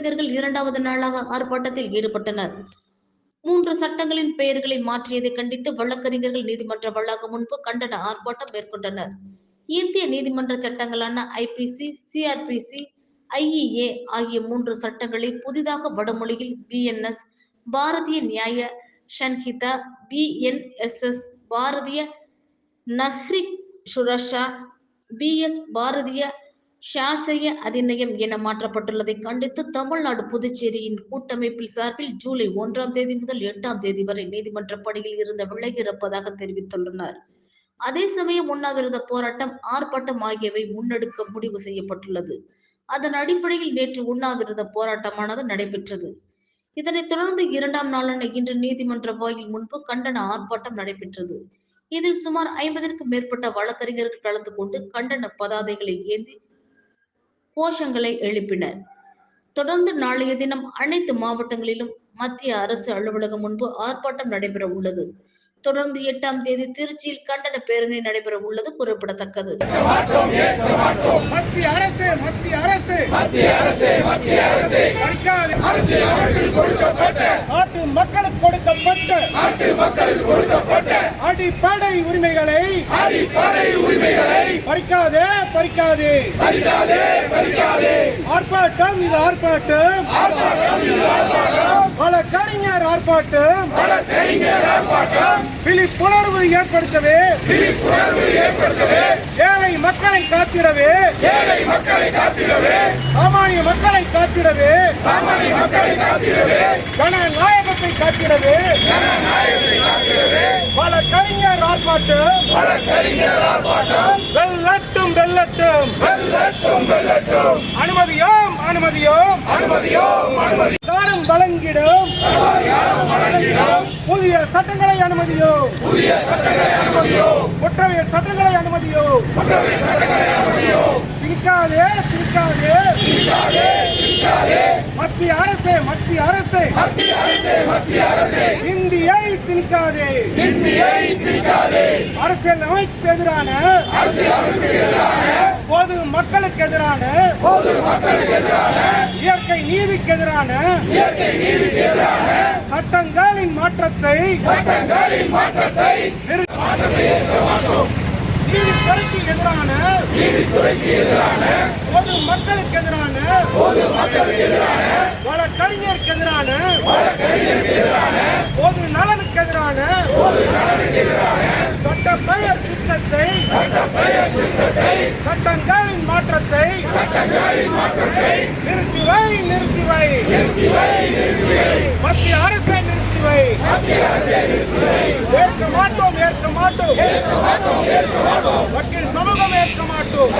வழக்கறிஞர்கள் இரண்டாவது நாளாக ஆர்ப்பாட்டத்தில் ஈடுபட்டனர். மூன்று சட்டங்களின் பெயர்களை மாற்றியதை கண்டித்து வழக்கறிஞர்கள் நீதிமன்ற வளாகம் முன்பு கண்டன ஆர்ப்பாட்டம் மேற்கொண்டனர். இந்திய நீதிமன்ற சட்டங்களான ஐபிசி சிஆர்பிசி ஐஇஏ ஆகிய மூன்று சட்டங்களை புதிதாக வடமொழியில் BNS Bharatiya Nyaya Sanhita BNSS Bharatiya Nagarik Suraksha BS Bharatiya ஷாசய Adhiniyam என மாற்றப்பட்டுள்ளதை கண்டித்து தமிழ்நாடு புதுச்சேரியின் கூட்டமைப்பில் சார்பில் ஜூலை ஒன்றாம் தேதி முதல் எட்டாம் தேதி வரை நீதிமன்ற பணியில் இருந்து விலகியிருப்பதாக தெரிவித்துள்ளனர். அதே சமயம் உண்ணாவிரத போராட்டம் ஆர்ப்பாட்டம் ஆகியவை முன்னெடுக்க முடிவு செய்யப்பட்டுள்ளது. அதன் அடிப்படையில் நேற்று உண்ணாவிரத போராட்டமானது நடைபெற்றது. இதனைத் தொடர்ந்து இரண்டாம் நாளான இன்று நீதிமன்ற வாயில் முன்பு கண்டன ஆர்ப்பாட்டம் நடைபெற்றது. இதில் சுமார் ஐம்பதற்கும் மேற்பட்ட வழக்கறிஞர்கள் கலந்து கொண்டு கண்டன பதாதைகளை ஏந்தி கோஷங்களை எழுப்பினர். தொடர்ந்து நாளைய தினம் அனைத்து மாவட்டங்களிலும் மத்திய அரசு அலுவலகம் முன்பு ஆர்ப்பாட்டம் நடைபெற உள்ளது. தொடர்ந்து எட்டாம் தேதி திருச்சியில் கண்டன பேரணி நடைபெற உள்ளது குறிப்பிடத்தக்கது. மத்திய அரசு மத்திய அரசு. மத்திய அரசே மத்திய அரசே. பறிக்காது அரசியலமைப்பில் கொடுக்கப்பட்ட. நாட்டு மக்களுக்கு கொடுக்கப்பட்ட. நாட்டு மக்களுக்கு கொடுக்கப்பட்ட. அடிப்படை உரிமைகளை அடிப்படை உரிமைகளை. பறிக்காதே பறிக்காதே. பறிக்காதே. ஆர்ப்பாட்டம் இது ஆர்ப்பாட்டம். பல கலைஞர் ஆர்ப்பாட்டம். விழிப்புணர்வு ஏற்படுத்தவே. ஏழை மக்களை காத்திடவே. ஏழை மக்களை காத்திடவே சாமானிய மக்களை காத்திடவே. சாமானிய மக்களை காத்திடவே ஜனநாயகத்தை காத்திடவே. பல கலைஞர் ஆர்ப்பாட்டம். வெல்லட்டும் வெல்லட்டும். வெல்லட்டும் அனுமதியோம் அனுமதியோம் அனுமதியோ அனுமதி காலம் வழங்கிடும். புதிய சட்டங்களை அனுமதியோம் புதிய சட்டங்களை அனுமதியோ. குற்றவியல் சட்டங்களை அனுமதியோம் குற்றவியல் சட்டங்களை அனுமதியோ திணிக்காதே திணிக்காதே திணிக்காதே திணிக்காதே மத்திய அரசே மத்திய அரசே. மத்திய அரசே மத்திய அரசே. இந்தியை திணிக்காதே. இந்தியை திணிக்காதே. அரசியல் அமைப்பு எதிரான. அரசியல் அமைப்புக்கு எதிரான. பொது மக்களுக்கு எதிரான. பொது மக்களுக்கு எதிரான. இயற்கை நீதிக்கு எதிரான. இயற்கை நீதிக்கு எதிரான. சட்டங்களின் மாற்றத்தை. சட்டங்களின் மாற்றத்தை. மாற்றத்தை ஏற்க மாட்டோம். நீதித்துறைக்கு எதிரான நீதித்துறைக்கு எதிரான பொது மக்களுக்கு எதிரான பொது மக்களுக்கு எதிரான வழக்கறிஞருக்கு எதிரான பொது நலனுக்கு எதிரான பொது நலனுக்கு எதிரான சட்ட பெயர் திட்டத்தை சட்ட பெயர் சட்டங்களின் மாற்றத்தை சட்டங்களின் மாற்றத்தை நிறுத்தி வை நிறுத்தி வை நிறுத்தி வை நிறுத்தி வை மத்திய அரசை நிறுத்தி வை மத்திய அரசை நிறுத்தி வை மாட்டோம். வக்கீல் சமூகம் ஏற்க மாட்டோம்.